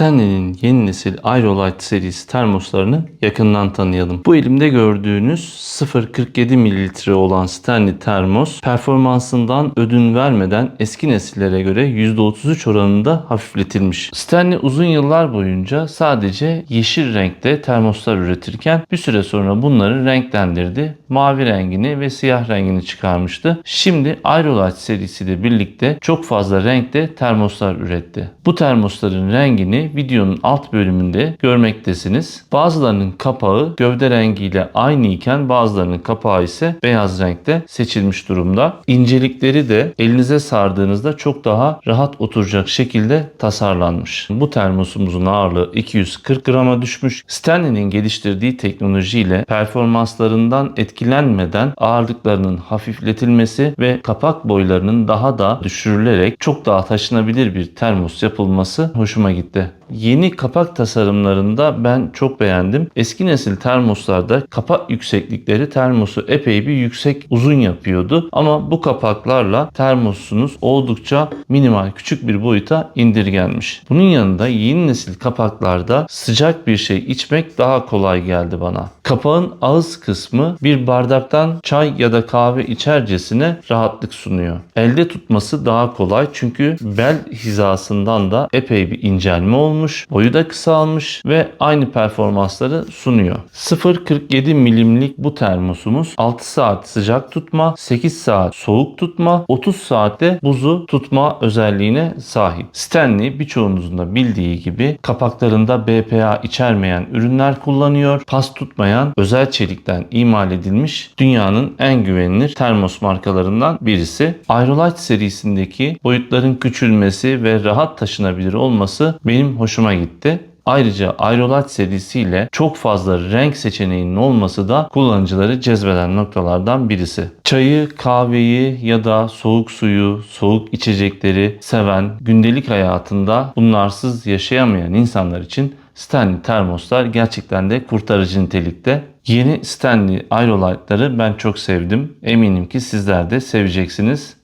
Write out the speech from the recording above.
Stanley'nin yeni nesil Aerolite serisi termoslarını yakından tanıyalım. Bu elimde gördüğünüz 0.47 mililitre olan Stanley termos performansından ödün vermeden eski nesillere göre %33 oranında hafifletilmiş. Stanley uzun yıllar boyunca sadece yeşil renkte termoslar üretirken bir süre sonra bunları renklendirdi. Mavi rengini ve siyah rengini çıkarmıştı. Şimdi Aerolite serisiyle birlikte çok fazla renkte termoslar üretti. Bu termosların rengini videonun alt bölümünde görmektesiniz. Bazılarının kapağı gövde rengiyle aynı iken bazılarının kapağı ise beyaz renkte seçilmiş durumda. İncelikleri de elinize sardığınızda çok daha rahat oturacak şekilde tasarlanmış. Bu termosumuzun ağırlığı 240 grama düşmüş. Stanley'nin geliştirdiği teknolojiyle performanslarından etkilenmeden ağırlıklarının hafifletilmesi ve kapak boylarının daha da düşürülerek çok daha taşınabilir bir termos yapılması hoşuma gitti. Yeni kapak tasarımlarında ben çok beğendim. Eski nesil termoslarda kapak yükseklikleri termosu epey bir yüksek uzun yapıyordu. Ama bu kapaklarla termosunuz oldukça minimal küçük bir boyuta indirgenmiş. Bunun yanında yeni nesil kapaklarda sıcak bir şey içmek daha kolay geldi bana. Kapağın ağız kısmı bir bardaktan çay ya da kahve içercesine rahatlık sunuyor. Elde tutması daha kolay çünkü bel hizasından da epey bir incelme olmuş, boyu da kısalmış ve aynı performansları sunuyor. 0.47 milimlik bu termosumuz 6 saat sıcak tutma, 8 saat soğuk tutma, 30 saatte buzu tutma özelliğine sahip. Stanley birçoğunuzun da bildiği gibi kapaklarında BPA içermeyen ürünler kullanıyor. Pas tutmayan özel çelikten imal edilmiş dünyanın en güvenilir termos markalarından birisi. Aerolite serisindeki boyutların küçülmesi ve rahat taşınabilir olması benim hoşuma gitti. Ayrıca Aerolite serisiyle çok fazla renk seçeneğinin olması da kullanıcıları cezbeden noktalardan birisi. Çayı, kahveyi ya da soğuk suyu, soğuk içecekleri seven, gündelik hayatında bunlarsız yaşayamayan insanlar için Stanley termoslar gerçekten de kurtarıcı nitelikte. Yeni Stanley Aerolite'ları ben çok sevdim. Eminim ki sizler de seveceksiniz.